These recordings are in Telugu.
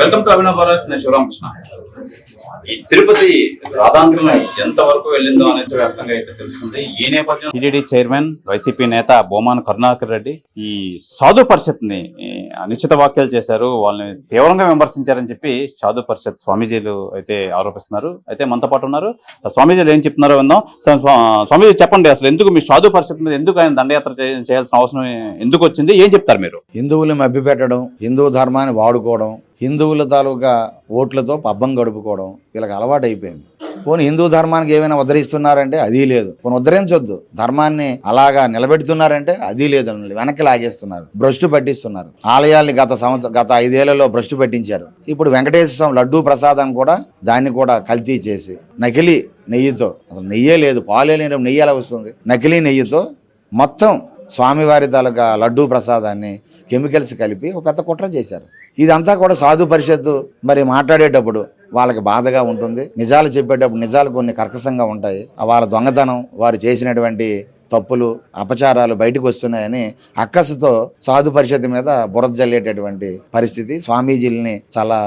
వెల్కమ్ టు అభినవ భారత్. నేను శివరామకృష్ణ. ఈ తిరుపతి రాధాంతం ఎంత వరకు వెళ్ళిందో అనేది వ్యాప్తంగా అయితే తెలుస్తుంది. ఈ నేపథ్యం టీడీడీ చైర్మన్ వైసీపీ నేత బోమాన్ కరుణాకర్ రెడ్డి ఈ సాధు పరిషత్ని అనిశ్చిత వ్యాఖ్యలు చేశారు. వాళ్ళని తీవ్రంగా విమర్శించారని చెప్పి సాధు పరిషత్ స్వామీజీలు అయితే ఆరోపిస్తున్నారు. అయితే మనతో పాటు ఉన్నారు. స్వామీజీలు ఏం చెప్తున్నారో విందాం. స్వా- స్వామీజీ చెప్పండి అసలు. ఎందుకు మీ సాధు పరిషత్ మీద ఎందుకు ఆయన దండయాత్ర చేయాల్సిన అవసరం ఎందుకు వచ్చింది? ఏం చెప్తారు మీరు? హిందువులు మభ్యపెట్టడం హిందూ ధర్మాన్ని వాడుకోవడం హిందువుల తాలూకా ఓట్లతో పబ్బం గడుపుకోవడం వీళ్ళకి అలవాటు అయిపోయింది పోనీ హిందూ ధర్మానికి ఏమైనా ఉద్ధరిస్తున్నారంటే అది లేదు. పోనీ ఉద్ధరించొద్దు. ధర్మాన్ని అలాగా నిలబెడుతున్నారంటే అది లేదు వెనక్కి లాగేస్తున్నారు. భ్రష్టు పట్టిస్తున్నారు. ఆలయాల్ని గత సంవత్సరం గత ఐదేళ్ళలో భ్రష్టు పట్టించారు. ఇప్పుడు వెంకటేశ్వర స్వామి లడ్డూ ప్రసాదం కూడా దాన్ని కూడా కల్తీ చేసి నకిలీ నెయ్యితో అసలు నెయ్యే లేదు. పాలే లేని నెయ్యి ఎలా వస్తుంది? నకిలీ నెయ్యితో మొత్తం స్వామివారి తాలూకా లడ్డూ ప్రసాదాన్ని కెమికల్స్ కలిపి ఒక పెద్ద కుట్ర చేశారు. ఇదంతా కూడా సాధు పరిషత్తు మరి మాట్లాడేటప్పుడు వాళ్ళకి బాధగా ఉంటుంది. నిజాలు చెప్పేటప్పుడు నిజాలు కొన్ని కర్కశంగా ఉంటాయి. ఆ వాళ్ళ దొంగతనం వారు చేసినటువంటి తప్పులు అపచారాలు బయటకు వస్తున్నాయని అక్కసుతో సాధు పరిషత్ మీద బురద జల్లేటటువంటి పరిస్థితి స్వామీజీల్ని చాలా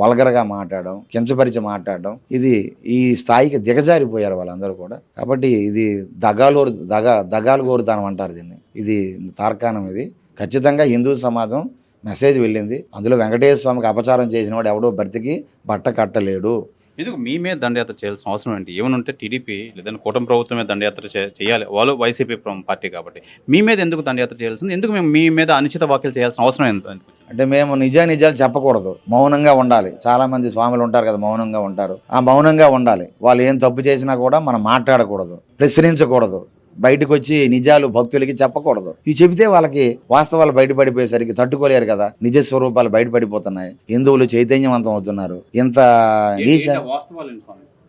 వలగరగా వల్గరగా మాట్లాడడం కించపరిచి మాట్లాడడం ఇది ఈ స్థాయికి దిగజారిపోయారు వాళ్ళందరూ కూడా. కాబట్టి ఇది దగాలూరు దగా దగాలు అంటారు దీన్ని. ఇది తార్కాణం ఇది. ఖచ్చితంగా హిందూ సమాజం మెసేజ్ వెళ్ళింది. అందులో వెంకటేశ్వర స్వామికి అపచారం చేసిన వాడు ఎవడో భర్తకి బట్ట కట్టలేడు. ఎందుకు మీ మీద దండయాత్ర చేయాల్సిన అవసరం ఏంటి? ఏమైనా ఉంటే టీడీపీ లేదంటే కూటమి ప్రభుత్వం మీద దండయాత్ర చేయాలి. వాళ్ళు వైసీపీ ప్ర- పార్టీ కాబట్టి. మీ మీద ఎందుకు దండయాత్ర చేయాల్సింది? ఎందుకు మేము మీ మీద అనిశ్చిత వ్యాఖ్యలు చేయాల్సిన అవసరం ఎంత? అంటే మేము నిజ నిజాలు చెప్పకూడదు. మౌనంగా ఉండాలి. చాలా మంది స్వాములు ఉంటారు కదా మౌనంగా ఉంటారు. ఆ మౌనంగా ఉండాలి. వాళ్ళు ఏం తప్పు చేసినా కూడా మనం మాట్లాడకూడదు. ప్రశ్నించకూడదు. బయటకు వచ్చి నిజాలు భక్తులకి చెప్పకూడదు. ఇవి చెబితే వాళ్ళకి వాస్తవాలు బయటపడిపోయేసరికి తట్టుకోలేరు కదా. నిజ స్వరూపాలు బయటపడిపోతున్నాయి. హిందువులు చైతన్యవంతం అవుతున్నారు. ఇంత?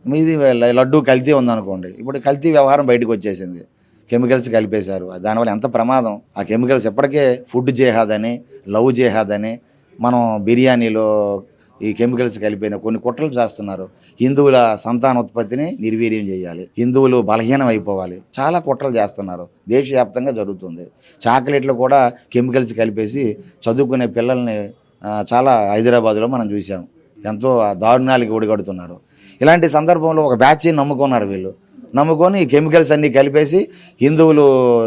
మీది లడ్డు కల్తీ ఉందనుకోండి. ఇప్పుడు కల్తీ వ్యవహారం బయటకు వచ్చేసింది కెమికల్స్ కలిపేశారు. దానివల్ల ఎంత ప్రమాదం? ఆ కెమికల్స్ ఎప్పటికే ఫుడ్ జేహాద్ అని లవ్ జేహాద్ అని మనం బిర్యానీలో ఈ కెమికల్స్ కలిపిన కొన్ని కుట్రలు చేస్తున్నారు. హిందువుల సంతానోత్పత్తిని నిర్వీర్యం చేయాలి. హిందువులు బలహీనం అయిపోవాలి. చాలా కుట్రలు చేస్తున్నారు. దేశవ్యాప్తంగా జరుగుతుంది. చాక్లెట్లు కూడా కెమికల్స్ కలిపేసి చదువుకునే పిల్లల్ని చాలా హైదరాబాద్లో మనం చూసాం ఎంతో దారుణాలకి ఒడిగడుతున్నారు. ఇలాంటి సందర్భంలో ఒక బ్యాచ్ని నమ్ముకున్నారు వీళ్ళు. నమ్ముకొని ఈ కెమికల్స్ అన్నీ కలిపేసి హిందువులు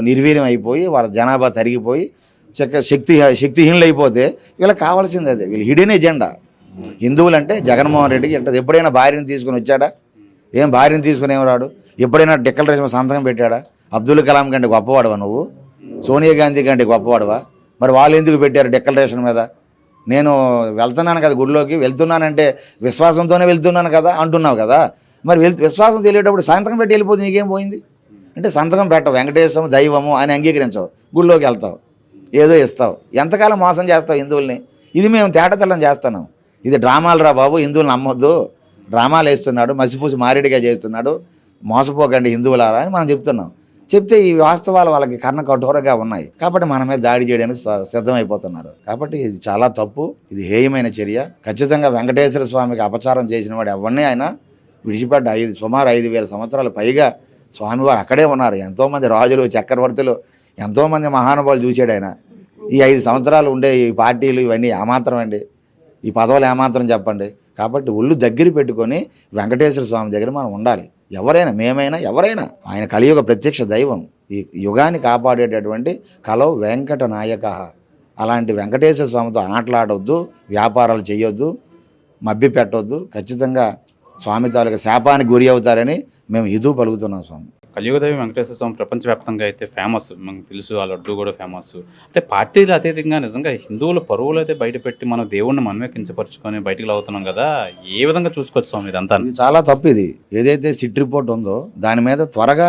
నిర్వీర్యం అయిపోయి వాళ్ళ జనాభా తరిగిపోయి చక్క శక్తి శక్తిహీనులు అయిపోతే వీళ్ళకి కావాల్సింది అదే. వీళ్ళు హిడెన్ ఎజెండా. హిందువులు అంటే జగన్మోహన్ రెడ్డికి అంటే ఎప్పుడైనా భార్యను తీసుకుని వచ్చాడా? ఏం భార్యను తీసుకుని ఏం రాడు? ఎప్పుడైనా డిక్లరేషన్ సంతకం పెట్టాడా? అబ్దుల్ కలాం కంటే గొప్పవాడవా నువ్వు? సోనియా గాంధీ కంటే గొప్పవాడవా? మరి వాళ్ళు ఎందుకు పెట్టారు డిక్లరేషన్ మీద? నేను వెళ్తున్నాను కదా గుడిలోకి వెళ్తున్నానంటే విశ్వాసంతోనే వెళ్తున్నాను కదా అంటున్నావు కదా. మరి వెళ్ విశ్వాసం తెలియటప్పుడు సంతకం పెట్టి వెళ్ళిపోతే నీకేం పోయింది? అంటే సంతకం పెట్టవు వెంకటేశ్వరం దైవము అని అంగీకరించవు. గుడిలోకి వెళ్తావు ఏదో ఇస్తావు. ఎంతకాలం మోసం చేస్తావు హిందువుల్ని? ఇది మేము తేటతెల్లం చేస్తున్నాం. ఇది డ్రామాలు రా బాబు హిందువులు నమ్మొద్దు. డ్రామాలు వేస్తున్నాడు మసిపూసి మారేడిగా చేస్తున్నాడు. మోసపోకండి హిందువులారా అని మనం చెప్తున్నాం. చెప్తే ఈ వాస్తవాలు వాళ్ళకి కర్ణ కఠోరగా ఉన్నాయి. కాబట్టి మన మీద దాడి చేయడానికి సిద్ధమైపోతున్నారు. కాబట్టి ఇది చాలా తప్పు ఇది హేయమైన చర్య. ఖచ్చితంగా వెంకటేశ్వర స్వామికి అపచారం చేసిన వాడు ఎవరిని ఆయన విడిచిపడ్డ ఐదు సుమారు ఐదు వేల సంవత్సరాల పైగా స్వామివారు అక్కడే ఉన్నారు. ఎంతోమంది రాజులు చక్రవర్తులు ఎంతోమంది మహానుభావులు చూశాడు ఆయన. ఈ ఐదు సంవత్సరాలు ఉండే ఈ పార్టీలు ఇవన్నీ ఏమాత్రం అండి. ఈ పదవులు ఏమాత్రం చెప్పండి. కాబట్టి ఒళ్ళు దగ్గర పెట్టుకొని వెంకటేశ్వర స్వామి దగ్గర మనం ఉండాలి. ఎవరైనా మేమైనా ఎవరైనా ఆయన కలియుగ ప్రత్యక్ష దైవం. ఈ యుగాన్ని కాపాడేటటువంటి కలవు వెంకట నాయక. అలాంటి వెంకటేశ్వర స్వామితో ఆటలాడొద్దు వ్యాపారాలు చేయొద్దు మభ్య పెట్టొద్దు ఖచ్చితంగా స్వామి తాలూకా శాపానికి గురి అవుతారని మేము ఇదూ పలుకుతున్నాం స్వామి. కలియుగదేవి వెంకటేశ్వర స్వామి ప్రపంచవ్యాప్తంగా అయితే ఫేమస్ మనకు తెలుసు ఆ లడ్డు కూడా ఫేమస్ అంటే పార్టీలు అతీతంగా నిజంగా హిందువుల పరువులు అయితే బయటపెట్టి మనం మన దేవుణ్ణి మనమే కించపరుచుకొని బయటికి అవుతున్నాం కదా ఏ విధంగా చూసుకోవచ్చు స్వామి ఇదంతా? చాలా తప్పు ఇది. ఏదైతే సిట్ రిపోర్ట్ ఉందో దాని మీద త్వరగా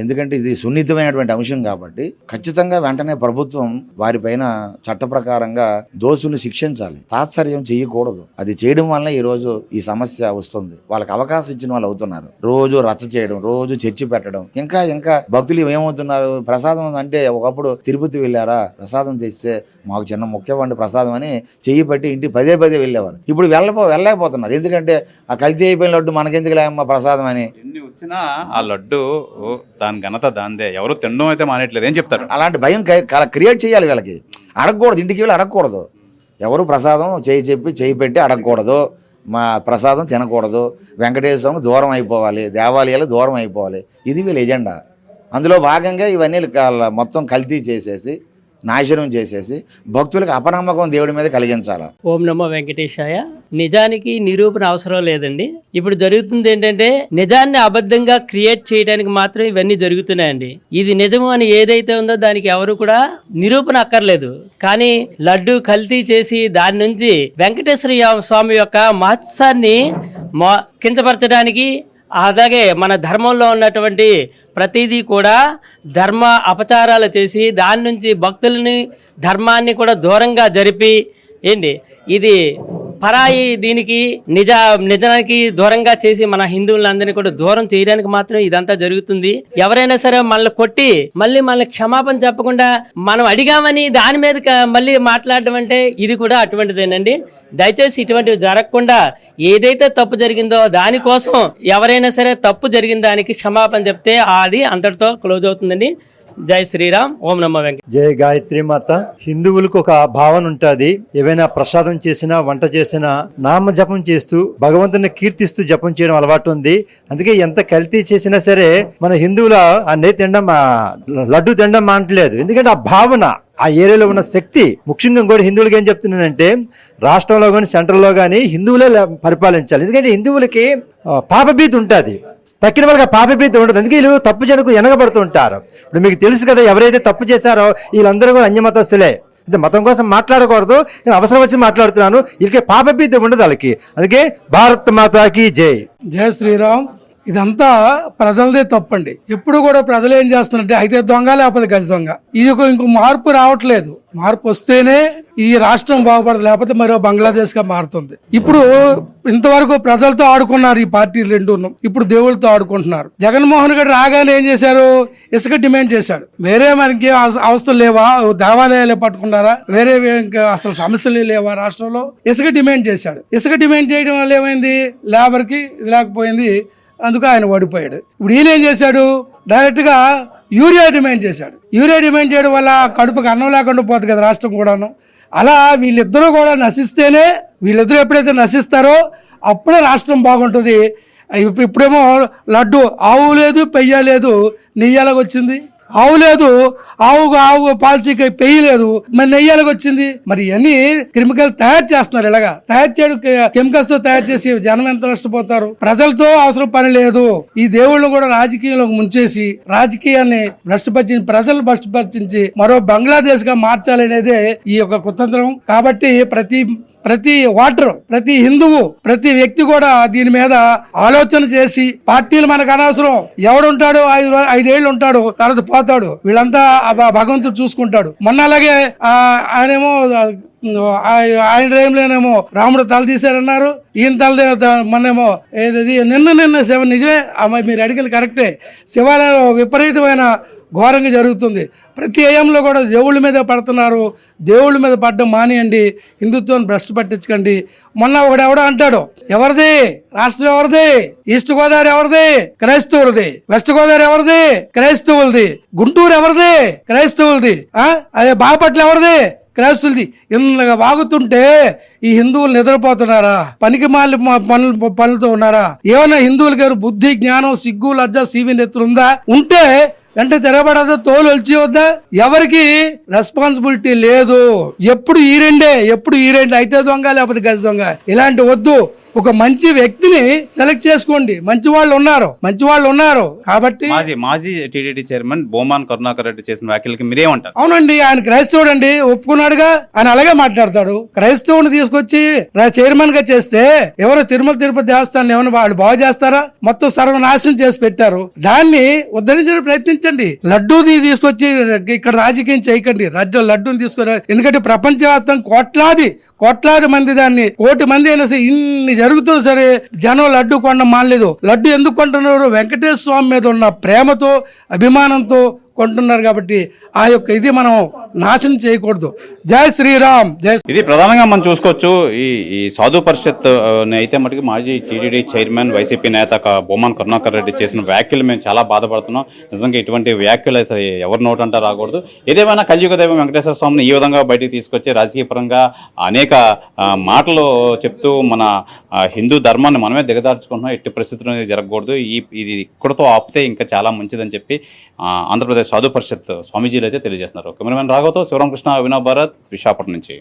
ఎందుకంటే ఇది సున్నితమైనటువంటి అంశం కాబట్టి ఖచ్చితంగా వెంటనే ప్రభుత్వం వారిపైన చట్ట ప్రకారంగా దోషులు శిక్షించాలి. తాత్సర్యం చేయకూడదు. అది చేయడం వల్ల ఈ రోజు ఈ సమస్య వస్తుంది. వాళ్ళకి అవకాశం ఇచ్చిన వాళ్ళు అవుతున్నారు. రోజు రచ్చ చేయడం రోజు చర్చి పెట్టడం ఇంకా ఇంకా భక్తులు ఏమవుతున్నారు? ప్రసాదం అంటే ఒకప్పుడు తిరుపతి వెళ్ళారా? ప్రసాదం తెస్తే మాకు చిన్న ముఖ్యమండి ప్రసాదం అని చెయ్యి పట్టి ఇంటి పదే పదే వెళ్ళేవారు. ఇప్పుడు వెళ్ళపో వెళ్ళలేకపోతున్నారు. ఎందుకంటే ఆ కల్తీ అయిపోయిన లడ్డు మనకెందుకు లేమ్మా ప్రసాదం అని. ఎన్ని వచ్చినా ఆ లడ్డు దాని ఘనత దాందే. ఎవరు తినడం అయితే మానేట్లేదు ఏం చెప్తారు? అలాంటి భయం క్రియేట్ చేయాలి వీళ్ళకి. అడగకూడదు. ఇంటికి వెళ్ళి అడగకూడదు. ఎవరు ప్రసాదం చేయి చెప్పి చేయి పెట్టి అడగకూడదు. మా ప్రసాదం తినకూడదు. వెంకటేశ్వర స్వామి దూరం అయిపోవాలి. దేవాలయాలు దూరం అయిపోవాలి. ఇది వీళ్ళ ఎజెండా. అందులో భాగంగా ఇవన్నీ మొత్తం కల్తీ చేసేసి నాశనం చేసేసి భక్తులకు అపనమ్మకం దేవుడి మీద కలిగించాలి. ఓం నమో వెంకటేశాయ. నిజానికి నిరూపణ అవసరం లేదండి. ఇప్పుడు జరుగుతుంది ఏంటంటే నిజాన్ని అబద్ధంగా క్రియేట్ చేయడానికి మాత్రం ఇవన్నీ జరుగుతున్నాయండి. ఇది నిజము అని ఏదైతే ఉందో దానికి ఎవరు కూడా నిరూపణ అక్కర్లేదు. కానీ లడ్డు కల్తీ చేసి దాని నుంచి వెంకటేశ్వర స్వామి యొక్క మహత్సాన్ని కించపరచడానికి అలాగే మన ధర్మంలో ఉన్నటువంటి ప్రతిదీ కూడా ధర్మ అపచారాలు చేసి దాని నుంచి భక్తులని ధర్మాన్ని కూడా దూరంగా జరిపి ఏంటి ఇది పరాయి దీనికి నిజ నిజానికి దూరంగా చేసి మన హిందువులందరినీ కూడా దూరం చేయడానికి మాత్రం ఇదంతా జరుగుతుంది. ఎవరైనా సరే మనల్ని కొట్టి మళ్ళీ మనల్ని క్షమాపణ చెప్పకుండా మనం అడిగామని దాని మీద మళ్ళీ మాట్లాడడం అంటే ఇది కూడా అటువంటిదేనండి. దయచేసి ఇటువంటివి జరగకుండా ఏదైతే తప్పు జరిగిందో దానికోసం ఎవరైనా సరే తప్పు జరిగిన దానికి క్షమాపణ చెప్తే అది అంతటితో క్లోజ్ అవుతుందండి. జై శ్రీరామ్ ఓం నమ్మ వెంకట జై గాయత్రి మాత. హిందువులకు ఒక భావన ఉంటుంది. ఏవైనా ప్రసాదం చేసినా వంట చేసినా నామ జపం చేస్తూ భగవంతుని కీర్తిస్తూ జపం చేయడం అలవాటు ఉంది. అందుకే ఎంత కల్తీ చేసినా సరే మన హిందువుల ఆ నే తినడం లడ్డు తినడం మానట్లేదు ఎందుకంటే ఆ భావన ఆ ఏరియాలో ఉన్న శక్తి ముఖ్యంగా కూడా హిందువులకి ఏం చెప్తున్నానంటే రాష్ట్రంలో కానీ సెంట్రల్లో కానీ హిందువులే పరిపాలించాలి. ఎందుకంటే హిందువులకి పాపభీతి ఉంటుంది. తక్కిన వాళ్ళకి ఆ పాపభీతి ఉండదు. అందుకే వీళ్ళు తప్పు జనకు వెనకబడుతుంటారు ఇప్పుడు మీకు తెలుసు కదా ఎవరైతే తప్పు చేశారో వీళ్ళందరూ కూడా అన్యమతస్తులే. అంటే మతం కోసం మాట్లాడకూడదు. నేను అవసరం వచ్చి మాట్లాడుతున్నాను. వీళ్ళకి పాపభీతి ఉండదు వాళ్ళకి. అందుకే భారత్ మాతాకి జై. జయ శ్రీరామ్. ఇదంతా ప్రజలదే తప్పండి. ఎప్పుడు కూడా ప్రజలు ఏం చేస్తున్నారంటే అయితే దొంగ లేకపోతే గజ దొంగ. ఇది ఒక ఇంకో మార్పు రావట్లేదు. మార్పు వస్తేనే ఈ రాష్ట్రం బాగుపడదు లేకపోతే మరో బంగ్లాదేశ్గా మారుతుంది. ఇప్పుడు ఇంతవరకు ప్రజలతో ఆడుకున్నారు ఈ పార్టీలు రెండు ఇప్పుడు దేవుళ్ళతో ఆడుకుంటున్నారు. జగన్మోహన్ గారు రాగానే ఏం చేశారు? ఇసుక డిమాండ్ చేశాడు. వేరే మనకి అవస్థలు లేవా? దేవాలయాలే పట్టుకున్నారా? వేరే ఇంకా అసలు సమస్యలు లేవా రాష్ట్రంలో? ఇసుక డిమాండ్ చేశాడు. ఇసుక డిమాండ్ చేయడం వల్ల ఏమైంది? లేబర్కి ఇది లేకపోయింది అందుకు ఆయన ఓడిపోయాడు. ఇప్పుడు ఈయన ఏం చేశాడు? డైరెక్ట్గా యూరియా డిమాండ్ చేశాడు. యూరియా డిమాండ్ చేయడం వల్ల కడుపుకి అన్నం లేకుండా పోతుంది కదా రాష్ట్రం కూడాను. అలా వీళ్ళిద్దరూ కూడా నశిస్తేనే వీళ్ళిద్దరూ ఎప్పుడైతే నశిస్తారో అప్పుడే రాష్ట్రం బాగుంటుంది. ఇప్పుడేమో లడ్డు ఆవు లేదు పెయ్య లేదు నెయ్యాలకు వచ్చింది ఆవు లేదు ఆవుగా ఆవు పాలసీకి పెయ్యలేదు మరి నెయ్యాలకు వచ్చింది మరి ఇవన్నీ కెమికల్ తయారు చేస్తున్నారు ఇలాగా. తయారు చేయడం కెమికల్స్తో తయారు చేసి జనం ఎంత నష్టపోతారు? ప్రజలతో అవసరం పని లేదు. ఈ దేవుళ్ళను కూడా రాజకీయంలోకి ముంచేసి రాజకీయాన్ని భ్రష్టపరిచి ప్రజలు భ్రష్టపరిచించి మరో బంగ్లాదేశ్గా మార్చాలనేదే ఈ యొక్క కుతంత్రం. కాబట్టి ప్రతి ప్రతి ఓటర్ ప్రతి హిందువు ప్రతి వ్యక్తి కూడా దీని మీద ఆలోచన చేసి పార్టీలు మనకు అనవసరం. ఎవడుంటాడు ఐదు ఐదేళ్ళు ఉంటాడు తర్వాత పోతాడు వీళ్ళంతా ఆ భ- భగవంతుడు చూసుకుంటాడు. మొన్న అలాగే ఆయనేమో ఆయన టైంలోనేమో రాముడు తల తీశారన్నారు. ఈయన తల మొన్నేమో ఏది నిన్న నిన్న శివ నిజమే. మీరు అడిగింది కరెక్టే. శివాలయంలో విపరీతమైన ఘోరంగా జరుగుతుంది. ప్రతి ఏయంలో కూడా దేవుళ్ళ మీద పడుతున్నారు. దేవుళ్ళ మీద పడ్డం మానేయండి. హిందుత్వాన్ని భ్రష్టు పట్టించకండి. మొన్న ఒకడు ఎవడో అంటాడు ఎవరిది? రాష్ట్రం ఎవరిది? ఈస్ట్ గోదావరి ఎవరిది? క్రైస్తవులది. వెస్ట్ గోదావరి ఎవరిది? క్రైస్తవులది. గుంటూరు ఎవరిది? క్రైస్తవులది. అదే బాపట్ల ఎవరిది? క్రైస్తులది ఇంతగా వాగుతుంటే ఈ హిందువులు నిద్రపోతున్నారా? పనికి మాలి పనులు పనులతో ఉన్నారా? ఏమైనా హిందువులకి బుద్ధి జ్ఞానం సిగ్గు లజ్జ సీవి నెత్తులుందా ఉంటే వెంటనే తెరబడదా తోలు వచ్చి వద్దా? ఎవరికి రెస్పాన్సిబిలిటీ లేదు. ఎప్పుడు ఈ రెండే ఎప్పుడు ఈ రెండు అయితే దొంగ లేకపోతే గజ దొంగ. ఇలాంటి వద్దు. ఒక మంచి వ్యక్తిని సెలెక్ట్ చేసుకోండి. మంచి వాళ్ళు ఉన్నారు. మంచి వాళ్ళు ఉన్నారు. కాబట్టి మాజీ మాజీ టీడీడీ చైర్మన్ బోమాన్ కరుణాకర్ రెడ్డి చేసిన వ్యాఖ్యలకి మీరేమంటారు? అవునండి ఆయన క్రైస్తవుడు అండి ఒప్పుకున్నాడుగా. ఆయన అలాగే మాట్లాడతాడు. క్రైస్తవుని తీసుకొచ్చి చైర్మన్గా చేస్తే ఎవరు తిరుమల తిరుపతి దేవస్థానం ఏమైనా వాళ్ళు బాగు చేస్తారా? మొత్తం సర్వనాశనం చేసి పెట్టారు. దాన్ని ఉద్ధరించడానికి ప్రయత్నించండి. లడ్డూని తీసుకొచ్చి ఇక్కడ రాజకీయం చేయకండి. లడ్డు లడ్డూని తీసుకొని ఎందుకంటే ప్రపంచవ్యాప్తంగా కోట్లాది కోట్లాది మంది దాన్ని కోటి మంది అయినా ఇన్ని జరుగుతున్నా సరే జనం లడ్డు కొండ మానలేదు. లడ్డు ఎందుకు కొంటున్నారు? వెంకటేశ్వర స్వామి మీద ఉన్న ప్రేమతో అభిమానంతో కొంటున్నారు కాబట్టి ఆ యొక్క ఇది మనం నాశనం చేయకూడదు. జై శ్రీరామ్ జై ఇది ప్రధానంగా మనం చూసుకోవచ్చు. ఈ ఈ సాధు పరిషత్ అయితే మటుకు మాజీ టీడీడీ చైర్మన్ వైసీపీ నేత బొమ్మన్ కరుణాకర్ రెడ్డి చేసిన వ్యాఖ్యలు మేము చాలా బాధపడుతున్నాం. నిజంగా ఇటువంటి వ్యాఖ్యలు అయితే ఎవరి నోటంటే రాకూడదు. ఏదేమైనా కలియుగ దైవం వెంకటేశ్వర స్వామిని ఈ విధంగా బయటికి తీసుకొచ్చి రాజకీయ పరంగా అనేక మాటలు చెప్తూ మన హిందూ ధర్మాన్ని మనమే దిగదార్చుకుంటున్నాం. ఎట్టి పరిస్థితుల్లో జరగకూడదు. ఈ ఇది ఇక్కడతో ఆపితే ఇంకా చాలా మంచిదని చెప్పి ఆంధ్రప్రదేశ్ సాధు పరిషత్ స్వామీజీలు అయితే తెలియజేస్తున్నారు. కెమెరామెన్ రాఘవతో శివరామకృష్ణ అభినవ్ భారత్ విశాఖపట్నం నుంచి.